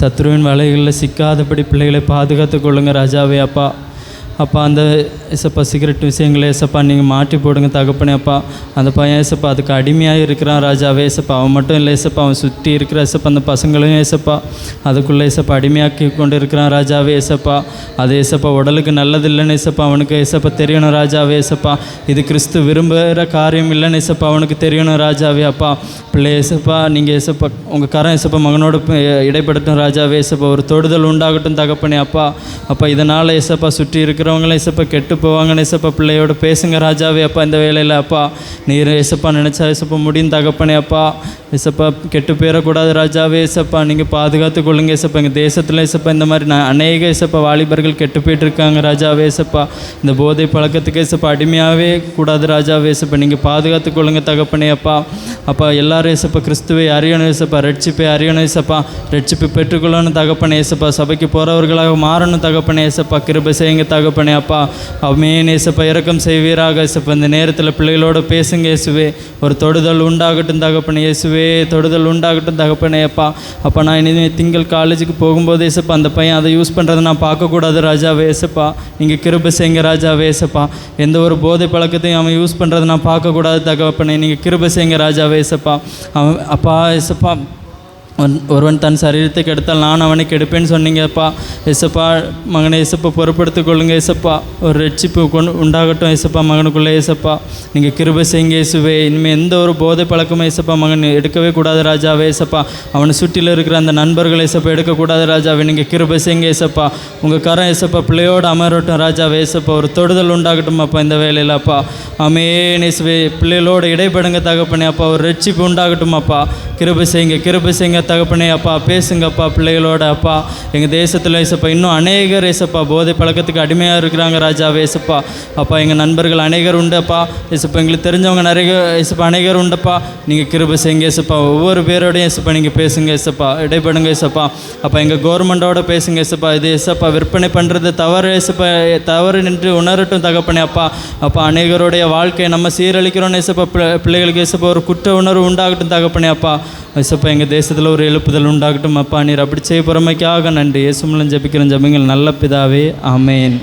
சத்ருவின் வலைகளில் சிக்காதபடி பிள்ளைகளை பாதுகாத்து கொள்ளுங்க ராஜாவே அப்பா. அப்பா அந்த ஏசப்பா சிகரெட் விஷயங்களை ஏசப்பா நீங்கள் மாட்டி போடுங்க தகப்பனே அப்பா. அந்த பையன் ஏசப்பா அதுக்கு அடிமையாக இருக்கிறான் ராஜாவே ஏசப்பா. அவன் மட்டும் இல்லை ஏசப்பா அவன் சுற்றி இருக்கிற ஏசப்பா அந்த பசங்களையும் ஏசப்பா. அதுக்குள்ளே ஏசப்பா அடிமையாக்கி கொண்டு இருக்கிறான் ராஜாவே ஏசப்பா. அது ஏசப்பா உடலுக்கு நல்லதில்லைன்னு ஏசப்பா அவனுக்கு ஏசப்பா தெரியணும் ராஜாவே ஏசப்பா. இது கிறிஸ்து விரும்புகிற காரியம் இல்லைன்னு ஏசப்பா அவனுக்கு தெரியணும் ராஜாவே அப்பா. பிள்ளை ஏசப்பா நீங்கள் ஏசப்பா உங்கள் கரம் ஏசப்பா மகனோடு இடைப்படுத்தும் இடைப்படட்டும் ராஜாவே ஏசப்பா. ஒரு தொடுதல் உண்டாகட்டும் தகப்பனே அப்பா. அப்பா இதனால் ஏசப்பா சுற்றி இருக்கிறவங்களும் இசப்பா கெட்டு போவாங்கன்னு இசப்பா பிள்ளையோட பேசுங்க ராஜாவே அப்பா இந்த வேலையில் அப்பா. நீர் ஏசப்பா நினச்சா இசப்பா முடியும் தகப்பனே அப்பா. இசப்பா கெட்டு போயிடக்கூடாது ராஜாவே இசப்பா. நீங்கள் பாதுகாத்து கொள்ளுங்க ஏசப்பா எங்கள் தேசத்தில் இசப்பா இந்த மாதிரி நான் அநேக இசப்பா வாலிபர்கள் கெட்டு போயிட்டு இருக்காங்க ராஜாவே இசப்பா. இந்த போதை பழக்கத்துக்கு இசப்பா அடிமையாகவே கூடாது ராஜாவே இசப்பா. நீங்கள் பாதுகாத்து கொள்ளுங்க தகப்பனே அப்பா. அப்பா எல்லாரும் இசப்பா கிறிஸ்துவை அறியணும் இசப்பா. ரட்சிப்பை அறியணும் இசப்பா. ரட்சிப்பு பெற்றுக்கொள்ளணும் தகப்பனே ஏசப்பா சபைக்கு போகிறவர்களாக மாறணும் தகப்பனே இசப்பா. கிருபை செய்யுங்க தகப்பனே அப்பா. அவமேன் ஏசப்பா இறக்கம் செய்வீராக ஏசப்பா. இந்த நேரத்தில் பிள்ளைகளோட பேசுங்க இயேசுவே ஒரு தொடுதல் உண்டாகட்டும் தகப்பனே இயேசுவே தொடுதல் உண்டாகட்டும் தகப்பனே அப்பா. அப்பா நான் இனிமேல் திங்கள் காலேஜுக்கு போகும்போது ஏசப்பா அந்த பையன் அதை யூஸ் பண்ணுறதை நான் பார்க்கக்கூடாது ராஜாவே ஏசப்பா. நீங்கள் கிருப செய்யுங்க ராஜாவே ஏசப்பா. எந்த ஒரு போதை பழக்கத்தையும் அவன் யூஸ் பண்ணுறதை நான் பார்க்கக்கூடாது தகப்பனே. நீங்கள் கிருப செய்யுங்க ராஜாவே ஏசப்பா. அவன் அப்பா ஏசப்பா. ஒருவன் தன் சரீரத்தை கெடுத்தால் நான் அவனை கெடுப்பேன்னு சொன்னீங்கப்பா. எசப்பா மகனை எசப்பா பொறுப்படுத்தி கொள்ளுங்க இசப்பா ஒரு ரட்சிப்பு கொண்டு உண்டாகட்டும் இசப்பா மகனுக்குள்ளே இசப்பா நீங்கள் கிருப செய்யுங்க இசுவே இனிமேல் எந்த ஒரு போதை பழக்கமும் இசப்பா மகன் எடுக்கவே கூடாது ராஜாவே ஏசப்பா. அவனை சுற்றில இருக்கிற அந்த நண்பர்கள் இசப்பா எடுக்கக்கூடாது ராஜாவே. நீங்கள் கிருப செய்யுங்க இசப்பா உங்கள் கரம் இசப்பா பிள்ளையோடு அமரட்டும் ராஜாவே இசப்பா ஒரு தொடுதல் உண்டாகட்டும் அப்பா இந்த வேலையில் அப்பா. அமேன் இசுவே பிள்ளைகளோடு இடைப்படுங்க தகப்பனே அப்பா. ஒரு ரட்சிப்பு உண்டாகட்டும் அப்பா. கிருப செய்யுங்க கிருப செய்யுங்க. தகப்பனே அப்பா பேசுங்கப்பா பிள்ளைகளோட அப்பா. எங்கள் தேசத்தில் ஏசப்பா இன்னும் அநேகர் ஏசப்பா போதை பழக்கத்துக்கு அடிமையாக இருக்கிறாங்க ராஜாவே ஏசப்பா. அப்பா எங்கள் நண்பர்கள் அநேகர் உண்டுப்பா ஏசப்பா எங்களுக்கு தெரிஞ்சவங்க நிறைய ஏசப்பா அநேகர் உண்டுப்பா நீங்கள் கிருபை செய்யுங்க ஏசப்பா. ஒவ்வொரு பேரோடையும் ஏசப்பா நீங்கள் பேசுங்க ஏசப்பா. இடைப்படுங்க ஏசப்பா. அப்பா எங்கள் கவர்மெண்டோட பேசுங்க ஏசப்பா. இது ஏசப்பா விற்பனை பண்ணுறது தவறு ஏசப்பா. தவறு நின்று உணரட்டும் தகப்பனே அப்பா. அப்பா அநேகருடைய வாழ்க்கையை நம்ம சீரழிக்கிறோம் ஏசப்பா. பிள்ளைகளுக்கு ஏசப்பா ஒரு குற்ற உணர்வு உண்டாகட்டும் தகப்பனே அப்பா. ஏசப்பா எங்கள் தேசத்தில் ஒரு எழுப்புதல் உண்டாகட்டும் அப்பா நீர் அப்படி செய்ய பொறுமைக்காக நன்றி. இயேசு மூலம் ஜெபிக்கிறோம் நல்ல பிதாவே அமேன்